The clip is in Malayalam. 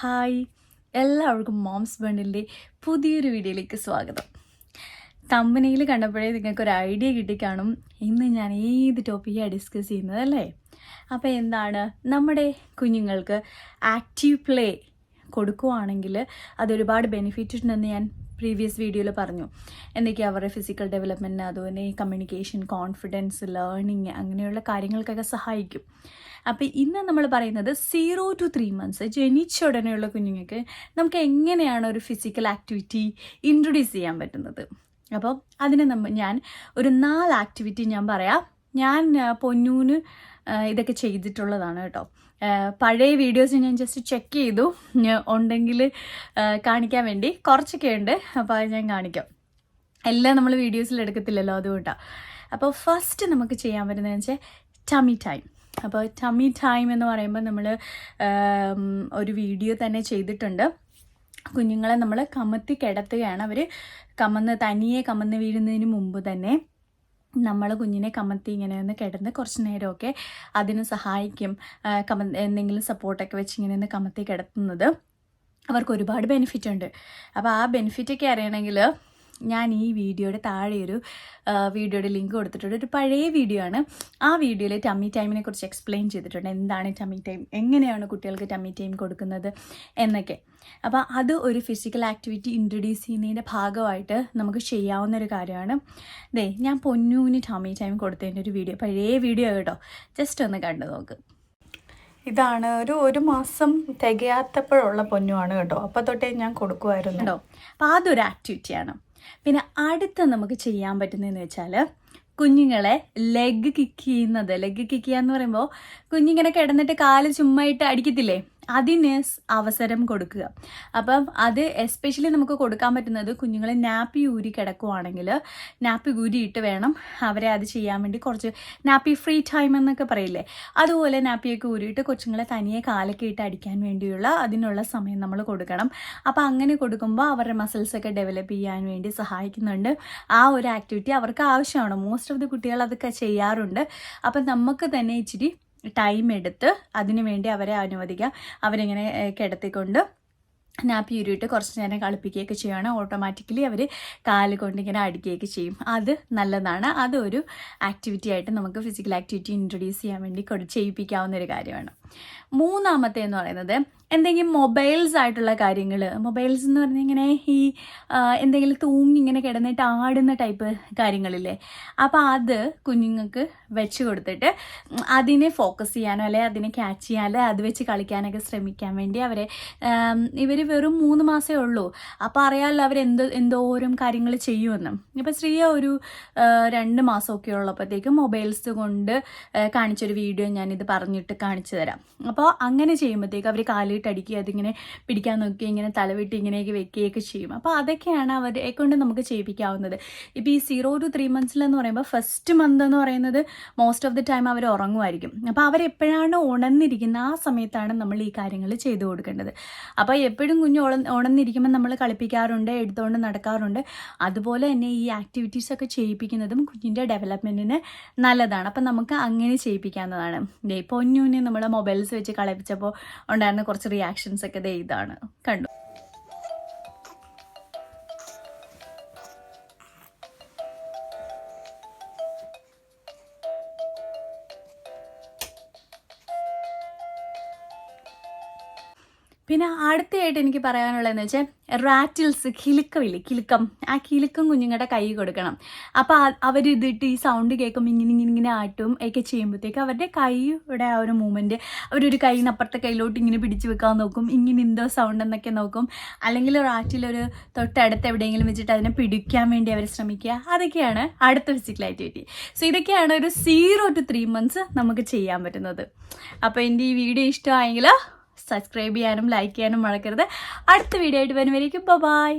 ഹായ് എല്ലാവർക്കും മോംസ് ബണ്ടിന്റെ പുതിയൊരു വീഡിയോയിലേക്ക് സ്വാഗതം. കമ്പനിയിൽ കണ്ടപ്പോഴേ നിങ്ങൾക്ക് ഒരു ഐഡിയ കിട്ടിക്കാണും. ഇന്ന് ഞാൻ ഏത് ടോപ്പിക്കാണ് ഡിസ്കസ് ചെയ്യുന്നത് അല്ലേ? അപ്പോൾ എന്താണ്? നമ്മുടെ കുഞ്ഞുങ്ങൾക്ക് ആക്റ്റീവ് പ്ലേ കൊടുക്കുവാണെങ്കിൽ അതൊരുപാട് ബെനിഫിറ്റ് ഉണ്ടെന്ന് ഞാൻ പ്രീവിയസ് വീഡിയോയിൽ പറഞ്ഞു. എന്തൊക്കെയാണ് അവരുടെ ഫിസിക്കൽ ഡെവലപ്മെന്റിന് അതുപോലെ കമ്മ്യൂണിക്കേഷൻ കോൺഫിഡൻസ് ലേണിങ് അങ്ങനെയുള്ള കാര്യങ്ങൾക്കൊക്കെ സഹായിക്കും. അപ്പോൾ ഇന്ന് നമ്മൾ പറയുന്നത് സീറോ ടു ത്രീ മന്ത്സ് ജനിച്ച ഉടനെയുള്ള കുഞ്ഞുങ്ങൾക്ക് നമുക്ക് എങ്ങനെയാണ് ഒരു ഫിസിക്കൽ ആക്ടിവിറ്റി ഇൻട്രൊഡ്യൂസ് ചെയ്യാൻ പറ്റുന്നത്? അപ്പോൾ അതിന് നമ്മൾ ഞാൻ ഒരു നാല് ആക്ടിവിറ്റി ഞാൻ പറയാം. ഞാൻ പൊന്നൂന് ഇതൊക്കെ ചെയ്തിട്ടുള്ളതാണ് കേട്ടോ. പഴയ വീഡിയോസ് ഞാൻ ജസ്റ്റ് ചെക്ക് ചെയ്തു. ഉണ്ടെങ്കിൽ കാണിക്കാൻ വേണ്ടി. കുറച്ചൊക്കെ ഉണ്ട് അപ്പോൾ ഞാൻ കാണിക്കാം. എല്ലാം നമ്മൾ വീഡിയോസിൽ എടുക്കത്തില്ലല്ലോ അതുകൊണ്ടാണ് അപ്പോൾ ഫസ്റ്റ് നമുക്ക് ചെയ്യാൻ പറ്റുന്നതെന്ന് വെച്ചാൽ ടമി ടൈം അപ്പോൾ ടമി ടൈം എന്ന് പറയുമ്പോൾ നമ്മൾ ഒരു വീഡിയോ തന്നെ ചെയ്തിട്ടുണ്ട്. കുഞ്ഞുങ്ങളെ നമ്മൾ കമത്തി കിടത്തുകയാണ് അവർ കമന്ന് തനിയെ കമന്ന് വീഴുന്നതിന് മുമ്പ് തന്നെ. നമ്മൾ കുഞ്ഞിനെ കമത്തി ഇങ്ങനെ ഒന്ന് കിടന്ന് കുറച്ച് നേരമൊക്കെ അതിന് സഹായിക്കും കമ എന്തെങ്കിലും സപ്പോർട്ടൊക്കെ വെച്ച് ഇങ്ങനെ ഒന്ന് കമത്തി കിടത്തുന്നത്. അവർക്ക് ഒരുപാട് ബെനിഫിറ്റ് ഉണ്ട്. അപ്പോൾ ആ ബെനിഫിറ്റൊക്കെ അറിയണമെങ്കിൽ ഞാൻ ഈ വീഡിയോയുടെ താഴെ ഒരു വീഡിയോയുടെ ലിങ്ക് കൊടുത്തിട്ടുണ്ട്. ഒരു പഴയ വീഡിയോ ആണ്. ആ വീഡിയോയിൽ ടമ്മി ടൈമിനെ കുറിച്ച് എക്സ്പ്ലെയിൻ ചെയ്തിട്ടുണ്ട്. എന്താണ് ടമ്മി ടൈം എങ്ങനെയാണ് കുട്ടികൾക്ക് ടമ്മി ടൈം കൊടുക്കുന്നത് എന്നൊക്കെ. അപ്പോൾ അത് ഒരു ഫിസിക്കൽ ആക്ടിവിറ്റി ഇൻട്രൊഡ്യൂസ് ചെയ്യുന്നതിന്റെ ഭാഗമായിട്ട് നമുക്ക് ചെയ്യാവുന്ന ഒരു കാര്യമാണ്. ദേ ഞാൻ പൊന്നൂന് ടമ്മി ടൈം കൊടുത്തതിന്റെ ഒരു വീഡിയോ. പഴയ വീഡിയോ കേട്ടോ. ജസ്റ്റ് ഒന്ന് കണ്ടു നോക്ക്. ഇതാണ് ഒരു ഒരു മാസം തികയാത്തപ്പോഴുള്ള പൊന്നുമാണ് കേട്ടോ. അപ്പോൾ തൊട്ടേ ഞാൻ കൊടുക്കുമായിരുന്നു കേട്ടോ അപ്പോൾ അതൊരു ആക്ടിവിറ്റിയാണ് പിന്നെ അടുത്ത നമുക്ക് ചെയ്യാൻ പറ്റുന്നതെന്ന് വെച്ചാൽ കുഞ്ഞുങ്ങളെ ലെഗ് കിക്ക് ചെയ്യുന്നത്. ലെഗ് കിക്ക് ചെയ്യുക എന്ന് പറയുമ്പോൾ കുഞ്ഞിങ്ങനെ കിടന്നിട്ട് കാൽ ചുമ്മായിട്ട് അടിക്കത്തില്ലേ? അതിന് അവസരം കൊടുക്കുക. അപ്പം അത് എസ്പെഷ്യലി നമുക്ക് കൊടുക്കാൻ പറ്റുന്നത് കുഞ്ഞുങ്ങളെ നാപ്പി ഊരി കിടക്കുവാണെങ്കിൽ നാപ്പി ഊരിയിട്ട് വേണം അവരെ അത് ചെയ്യാൻ വേണ്ടി കുറച്ച് നാപ്പി ഫ്രീ ടൈം എന്നൊക്കെ പറയില്ലേ? അതുപോലെ നാപ്പിയൊക്കെ ഊരിയിട്ട് കൊച്ചുങ്ങളെ തനിയെ കാലൊക്കെ ഇട്ട് അടിക്കാൻ വേണ്ടിയുള്ള അതിനുള്ള സമയം നമ്മൾ കൊടുക്കണം. അപ്പോൾ അങ്ങനെ കൊടുക്കുമ്പോൾ അവരുടെ മസിൽസൊക്കെ ഡെവലപ്പ് ചെയ്യാൻ വേണ്ടി സഹായിക്കുന്നുണ്ട്. ആ ഒരു ആക്ടിവിറ്റി അവർക്ക് ആവശ്യമാണ്. മോസ്റ്റ് ഓഫ് ദി കുട്ടികൾ അതൊക്കെ ചെയ്യാറുണ്ട്. അപ്പം നമുക്ക് തന്നെ ഇച്ചിരി ടൈം എടുത്ത് അതിനു വേണ്ടി അവരെ അനുവദിക്കാം അവരിങ്ങനെ കിടത്തിക്കൊണ്ട് നാപ്പി ഉരുവിട്ട് കുറച്ച് നേരം കളിപ്പിക്കുകയൊക്കെ ചെയ്യുകയാണ് ഓട്ടോമാറ്റിക്കലി അവർ കാൽ കൊണ്ട് ഇങ്ങനെ അടിക്കുകയൊക്കെ ചെയ്യും. അത് നല്ലതാണ്. അതൊരു ആക്ടിവിറ്റി ആയിട്ട് നമുക്ക് ഫിസിക്കൽ ആക്ടിവിറ്റി ഇൻട്രൊഡ്യൂസ് ചെയ്യാൻ വേണ്ടി ചെയ്യിപ്പിക്കാവുന്ന ഒരു കാര്യമാണ്. മൂന്നാമത്തെ എന്ന് പറയുന്നത് എന്തെങ്കിലും മൊബൈൽസ് ആയിട്ടുള്ള കാര്യങ്ങൾ മൊബൈൽസ് എന്ന് പറഞ്ഞാൽ ഇങ്ങനെ ഈ എന്തെങ്കിലും തൂങ്ങി ഇങ്ങനെ കിടന്നിട്ട് ആടുന്ന ടൈപ്പ് കാര്യങ്ങളില്ലേ. അപ്പോൾ അത് കുഞ്ഞുങ്ങൾക്ക് വെച്ച് കൊടുത്തിട്ട് അതിനെ ഫോക്കസ് ചെയ്യാനോ അല്ലെ അതിനെ ക്യാച്ച് ചെയ്യാനോ അത് വെച്ച് കളിക്കാനൊക്കെ ശ്രമിക്കാൻ വേണ്ടി അവരെ ഇവർ വെറും മൂന്ന് മാസമേ ഉള്ളൂ. അപ്പോൾ അറിയാമല്ലോ അവർ എന്ത് എന്തോരം കാര്യങ്ങൾ ചെയ്യുമെന്ന്. ഇപ്പോൾ ശ്രീയ ഒരു രണ്ട് മാസമൊക്കെ ഉള്ളപ്പോഴത്തേക്കും മൊബൈൽസ് കൊണ്ട് കാണിച്ചൊരു വീഡിയോ ഞാനിത് പറഞ്ഞിട്ട് കാണിച്ചു തരാം. അപ്പോൾ അങ്ങനെ ചെയ്യുമ്പോഴത്തേക്ക് അവർ കാലിട്ട് അടിക്കുക അതിങ്ങനെ പിടിക്കാൻ നോക്കി ഇങ്ങനെ തലവിട്ട് ഇങ്ങനെയൊക്കെ വെക്കുകയൊക്കെ ചെയ്യും. അപ്പോൾ അതൊക്കെയാണ് അവരെ കൊണ്ട് നമുക്ക് ചെയ്യിപ്പിക്കാവുന്നത്. ഇപ്പോൾ ഈ സീറോ ടു ത്രീ മന്ത്സിലെന്ന് പറയുമ്പോൾ ഫസ്റ്റ് മന്ത് എന്ന് പറയുന്നത് മോസ്റ്റ് ഓഫ് ദി ടൈം അവർ ഉറങ്ങുമായിരിക്കും. അപ്പോൾ അവരെപ്പോഴാണ് ഉണർന്നിരിക്കുന്ന ആ സമയത്താണ് നമ്മൾ ഈ കാര്യങ്ങൾ ചെയ്തു കൊടുക്കേണ്ടത്. അപ്പോൾ എപ്പോഴും കുഞ്ഞ് ഉണ ഉണർന്നിരിക്കുമ്പോൾ നമ്മൾ കളിപ്പിക്കാറുണ്ട് എടുത്തുകൊണ്ട് നടക്കാറുണ്ട്. അതുപോലെ തന്നെ ഈ ആക്ടിവിറ്റീസ് ഒക്കെ ചെയ്യിപ്പിക്കുന്നതും കുഞ്ഞിന്റെ ഡെവലപ്മെന്റിന് നല്ലതാണ്. അപ്പം നമുക്ക് അങ്ങനെ ചെയ്യിപ്പിക്കാവുന്നതാണ്. ദേ പൊന്നൂനെ നമ്മൾ മൊബൈൽസ് വെച്ച് കളിപ്പിച്ചപ്പോൾ ഉണ്ടായിരുന്ന കുറച്ച് റിയാക്ഷൻസ് ഒക്കെ ഇതാണ്. കണ്ടു. പിന്നെ അടുത്തയായിട്ട് എനിക്ക് പറയാനുള്ളതെന്ന് വെച്ചാൽ റാറ്റിൽസ് കിലുക്കമില്ലേ കിലുക്കം. ആ കിലുക്കം കുഞ്ഞുങ്ങളുടെ കൈ കൊടുക്കണം. അപ്പോൾ അവർ ഇതിട്ട് ഈ സൗണ്ട് കേൾക്കുമ്പോൾ ഇങ്ങനെ ഇങ്ങനെ ഇങ്ങനെ ആട്ടും ഒക്കെ ചെയ്യുമ്പോഴത്തേക്ക് അവരുടെ കൈയുടെ ആ ഒരു മൂവ്മെന്റ് അവരൊരു കൈ അപ്പുറത്തെ കയ്യിലോട്ട് ഇങ്ങനെ പിടിച്ച് വെക്കാൻ നോക്കും. ഇങ്ങനെ എന്തോ സൗണ്ട് എന്നൊക്കെ നോക്കും. അല്ലെങ്കിൽ റാറ്റിലൊരു തൊട്ടടുത്ത് എവിടെയെങ്കിലും വെച്ചിട്ട് അതിനെ പിടിക്കാൻ വേണ്ടി അവർ ശ്രമിക്കുക. അതൊക്കെയാണ് അടുത്ത ഫിസിക്കൽ ആക്ടിവിറ്റി സോ ഇതൊക്കെയാണ് ഒരു സീറോ ടു ത്രീ മന്ത്സ് നമുക്ക് ചെയ്യാൻ പറ്റുന്നത്. അപ്പോൾ എന്റെ ഈ വീഡിയോ ഇഷ്ടമായെങ്കിൽ സബ്സ്ക്രൈബ് ചെയ്യാനും ലൈക്ക് ചെയ്യാനും മറക്കരുത്. അടുത്ത വീഡിയോ ആയിട്ട് വരുന്നവരേക്കും ബൈ